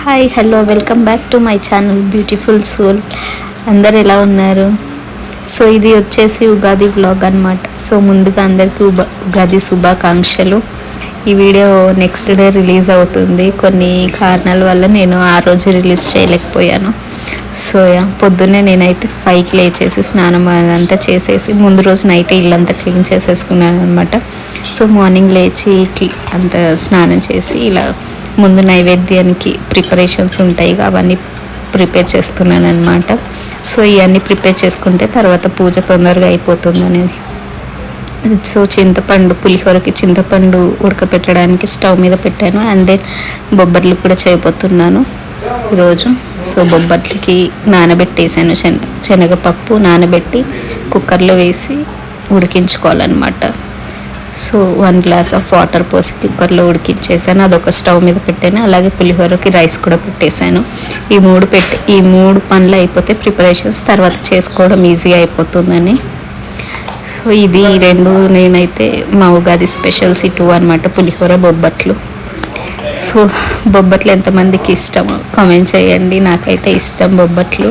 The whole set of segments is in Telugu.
Hi hello welcome back to my channel beautiful soul అందరు ఎలా ఉన్నారు? సో ఇది వచ్చేసి ఉగాది వ్లాగ్ అనమాట సో ముందుగా అందరికీ ఉగాది శుభాకాంక్షలు. ఈ వీడియో నెక్స్ట్ డే రిలీజ్ అవుతుంది. కొన్ని కారణాల వల్ల నేను ఆ రోజు రిలీజ్ చేయలేకపోయాను. సో పొద్దున్నే నేనైతే ఫైవ్కి లేచేసి స్నానం అదంతా చేసేసి ముందు రోజు నైట్ ఇల్లంతా క్లీన్ చేసేసుకున్నాను అనమాట సో మార్నింగ్ లేచి అంత స్నానం చేసి ఇలా ముందు నైవేద్యానికి ప్రిపరేషన్స్ ఉంటాయి అవన్నీ ప్రిపేర్ చేస్తున్నాను అనమాట సో ఇవన్నీ ప్రిపేర్ చేసుకుంటే తర్వాత పూజ తొందరగా అయిపోతుందని సో చింతపండు పులిహోరకి చింతపండు ఉడకపెట్టడానికి స్టవ్ మీద పెట్టాను. అండ్ దెన్ బొబ్బర్లు కూడా చేయబోతున్నాను ఈరోజు. సో బొబ్బట్లకి నానబెట్టేసాను శన శనగపప్పు నానబెట్టి కుక్కర్లో వేసి ఉడికించుకోవాలన్నమాట. So one glass of water పోసి కుక్కర్లో ఉడికించేసాను అదొక స్టవ్ మీద పెట్టాను. అలాగే పులిహోరకి రైస్ కూడా పెట్టేశాను ఈ మూడు పెట్టి ఈ మూడు పనులు అయిపోతే ప్రిపరేషన్స్ తర్వాత చేసుకోవడం ఈజీ అయిపోతుందని. సో ఇది ఈ రెండు నేనైతే మా ఉగాది స్పెషల్స్ ఇటు అనమాట పులిహోర బొబ్బట్లు. సో బొబ్బట్లు ఎంతమందికి ఇష్టమో కామెంట్ చేయండి. నాకైతే ఇష్టం బొబ్బట్లు.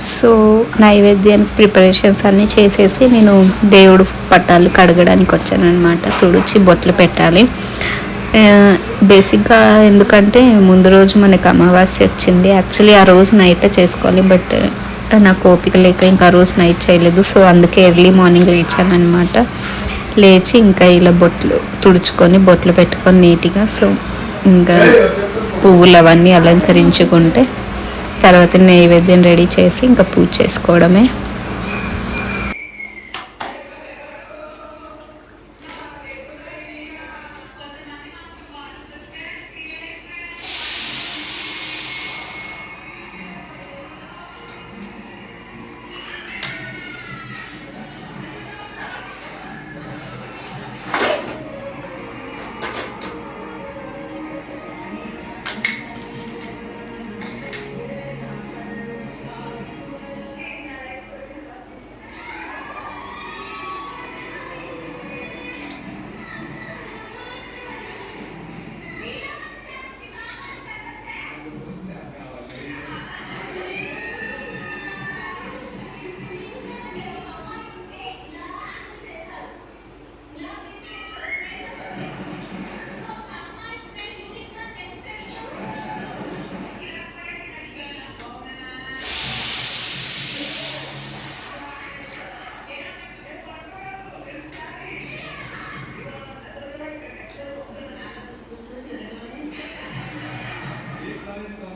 సో నైవేద్యానికి ప్రిపరేషన్స్ అన్నీ చేసేసి నేను దేవుడు పట్టాలు కడగడానికి వచ్చానమాట తుడిచి బొట్లు పెట్టాలి. బేసిక్గా ఎందుకంటే ముందు రోజు మనకి అమావాస్య వచ్చింది. యాక్చువల్లీ ఆ రోజు నైట్ చేసుకోవాలి. బట్ నాకు ఓపిక లేక ఇంకా ఆ రోజు నైట్ చేయలేదు. సో అందుకే ఎర్లీ మార్నింగ్ లేచాను అనమాట లేచి ఇంకా ఇలా బొట్లు తుడుచుకొని బొట్లు పెట్టుకొని నీట్గా సో ఇంకా పువ్వులు అవన్నీ అలంకరించుకుంటే తర్వాత నైవేద్యం రెడీ చేసి ఇంకా పూజ చేసుకోవడమే.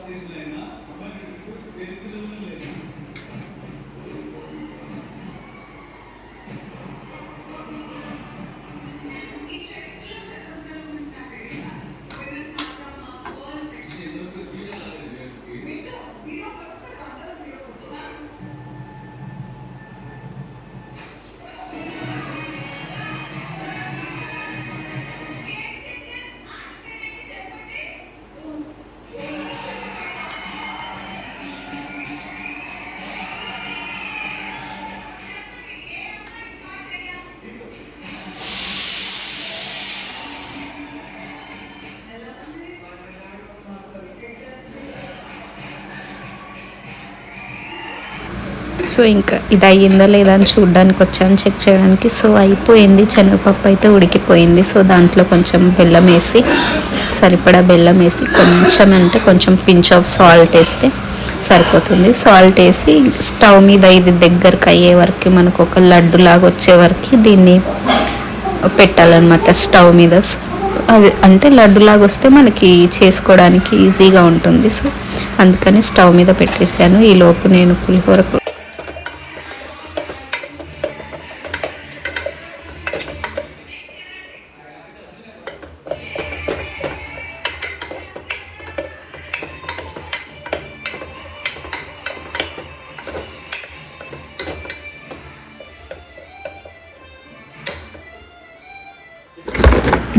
పోలీసులైనా ఒకరికి తెలుగులోని సో ఇంకా ఇది అయ్యిందా లేదా అని చూడడానికి వచ్చాను చెక్ చేయడానికి. సో అయిపోయింది శనగపప్పు అయితే ఉడికిపోయింది. సో దాంట్లో కొంచెం బెల్లం వేసి సరిపడా బెల్లం వేసి కొంచెం అంటే కొంచెం పించ్ ఆఫ్ సాల్ట్ వేస్తే సరిపోతుంది. సాల్ట్ వేసి స్టవ్ మీద ఇది దగ్గరకు అయ్యే వరకు మనకు ఒక లడ్డు లాగా వచ్చే వరకు దీన్ని పెట్టాలన్నమాట స్టవ్ మీద. అది అంటే లడ్డులాగా వస్తే మనకి చేసుకోవడానికి ఈజీగా ఉంటుంది. సో అందుకని స్టవ్ మీద పెట్టేశాను. ఈ లోపు నేను పులిహోర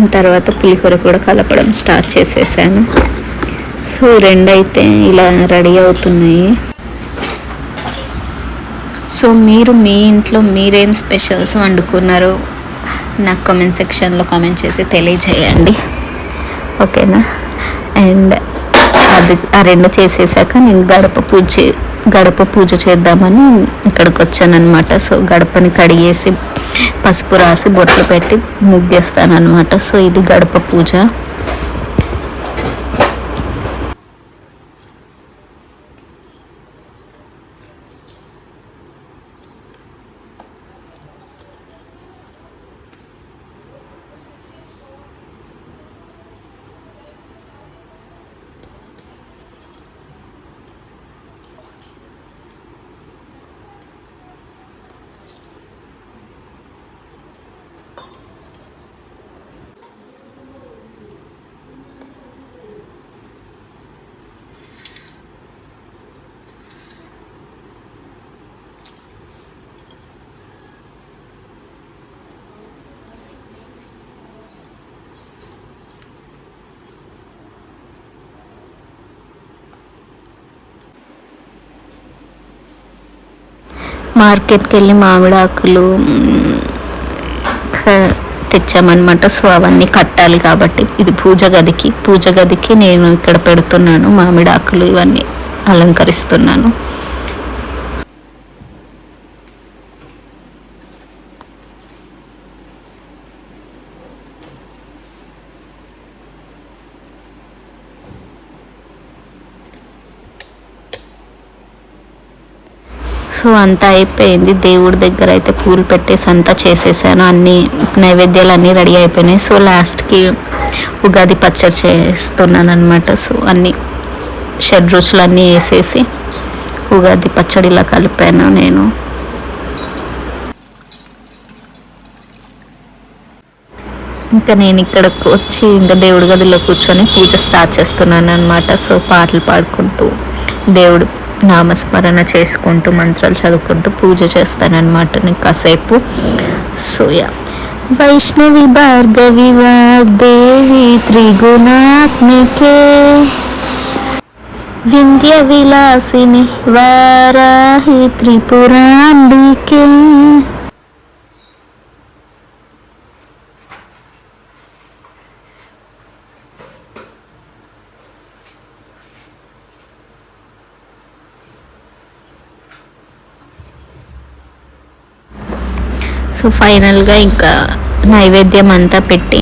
తర్వాత పులిహోర కూడా కలపడం స్టార్ట్ చేసేసాను. సో రెండైతే ఇలా రెడీ అవుతున్నాయి. సో మీరు మీ ఇంట్లో మీరేం స్పెషల్స్ వండుకున్నారో నాకు కామెంట్ సెక్షన్లో కామెంట్ చేసి తెలియజేయండి. ఓకేనా? అండ్ అది ఆ రెండు చేసేసాక నేను గడప పూజ గడప పూజ చేద్దామని ఇక్కడికి వచ్చానమాట సో గడపని కడిగేసి పసుపు రాసి బొట్లు పెట్టి ముగ్గేస్తానమాట సో ఇది గడప పూజ. మార్కెట్కి వెళ్ళి మామిడాకులు తెచ్చామన్నమాట. సో అవన్నీ కట్టాలి కాబట్టి ఇది పూజ గదికి. పూజ గదికి నేను ఇక్కడ పెడుతున్నాను మామిడాకులు ఇవన్నీ అలంకరిస్తున్నాను. సో అంతా అయిపోయింది. దేవుడి దగ్గర అయితే పూలు పెట్టేసి అంతా చేసేసాను. అన్ని నైవేద్యాలు అన్నీ రెడీ అయిపోయినాయి. సో లాస్ట్కి ఉగాది పచ్చడి చేస్తున్నాను అనమాట సో అన్ని షడ్ రుచులన్నీ వేసేసి ఉగాది పచ్చడిలా కలిపాను నేను. ఇంకా నేను ఇక్కడికి వచ్చి ఇంకా దేవుడి గదిలో కూర్చొని పూజ స్టార్ట్ చేస్తున్నాను అనమాట సో పాటలు పాడుకుంటూ దేవుడు నామస్మరణ చేసుకుంటూ మంత్రాలు చదువుకుంటూ పూజ చేస్తానన్నమాట నేను కాసేపు. సోయా వైష్ణవి భార్గవి వాగ్దేవి త్రిగుణాత్మికే. వింధ్య విలాసిని వారాహి త్రిపురాంబికే. సో ఫైనల్గా ఇంకా నైవేద్యం అంతా పెట్టి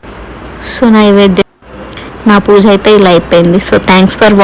సో నైవేద్యం నా పూజ అయితే ఇలా అయిపోయింది. So thanks for